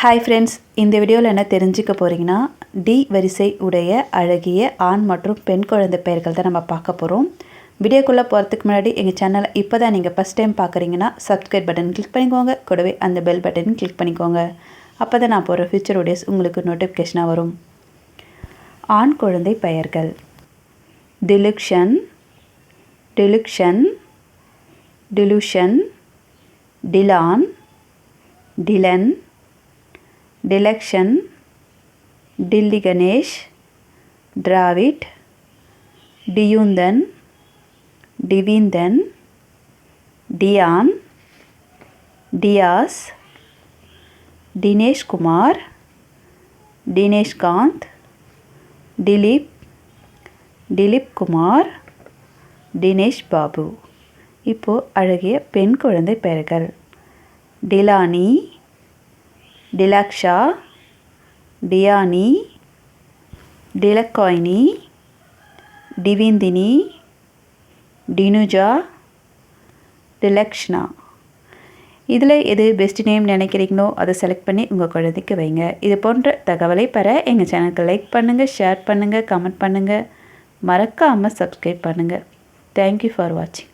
Hi friends இந்த வீடியோவில் என்ன தெரிஞ்சுக்க போகிறீங்கன்னா டி வரிசை உடைய அழகிய ஆண் மற்றும் பெண் குழந்தை பெயர்கள் தான் நம்ம பார்க்க போகிறோம் வீடியோக்குள்ளே போகிறதுக்கு முன்னாடி எங்கள் சேனலை இப்போ தான் நீங்கள் ஃபஸ்ட் டைம் பார்க்குறீங்கன்னா சப்ஸ்கிரைப் பட்டன் கிளிக் பண்ணிக்கோங்க. கூடவே அந்த பெல் பட்டன் கிளிக் பண்ணிக்கோங்க. அப்போ தான் நான் போகிற ஃபியூச்சர் வீடியோஸ் உங்களுக்கு நோட்டிஃபிகேஷனாக வரும். ஆண் குழந்தை பெயர்கள். டிலுக்ஷன் டிலுக்ஷன் டிலுஷன் டிலான் டிலன் டிலக்ஷன் டில்லி கணேஷ் டிராவிட் டியூந்தன் டிவிந்தன் டியான் டியாஸ் தினேஷ்குமார் தினேஷ்காந்த் திலீப் திலீப் குமார் தினேஷ் பாபு இப்போது அழகிய பெண் குழந்தை பெயர்கள். டிலானி டிலாக்ஷா டியானி டிலக்காயினி டிவிந்தினி டினுஜா டிலக்ஷ்னா இதில் எது பெஸ்ட் நேம் நினைக்கிறீங்களோ அதை செலக்ட் பண்ணி உங்கள் குழந்தைக்கு வைங்க. இது போன்ற தகவலை பெற எங்கள் சேனலுக்கு லைக் பண்ணுங்கள் ஷேர் பண்ணுங்கள் கமெண்ட் பண்ணுங்கள் மறக்காமல் சப்ஸ்கிரைப் பண்ணுங்கள் தேங்க்யூ ஃபார் வாட்சிங்